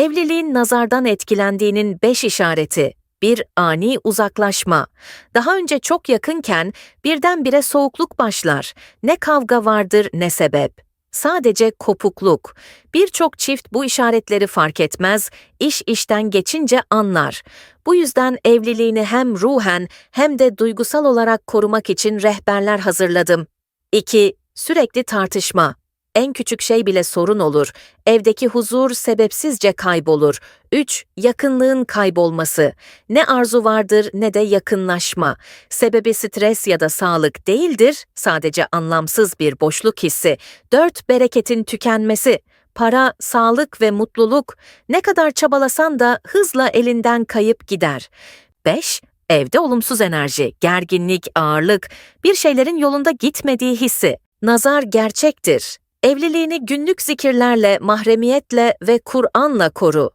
Evliliğin nazardan etkilendiğinin beş işareti. Bir ani uzaklaşma. Daha önce çok yakınken birdenbire soğukluk başlar. Ne kavga vardır ne sebep. Sadece kopukluk. Birçok çift bu işaretleri fark etmez, iş işten geçince anlar. Bu yüzden evliliğini hem ruhen hem de duygusal olarak korumak için rehberler hazırladım. 2. Sürekli tartışma. En küçük şey bile sorun olur. Evdeki huzur sebepsizce kaybolur. 3. Yakınlığın kaybolması. Ne arzu vardır ne de yakınlaşma. Sebebi stres ya da sağlık değildir, sadece anlamsız bir boşluk hissi. 4. Bereketin tükenmesi. Para, sağlık ve mutluluk ne kadar çabalasan da hızla elinden kayıp gider. 5. Evde olumsuz enerji, gerginlik, ağırlık, bir şeylerin yolunda gitmediği hissi. Nazar gerçektir. Evliliğini günlük zikirlerle, mahremiyetle ve Kur'an'la koru.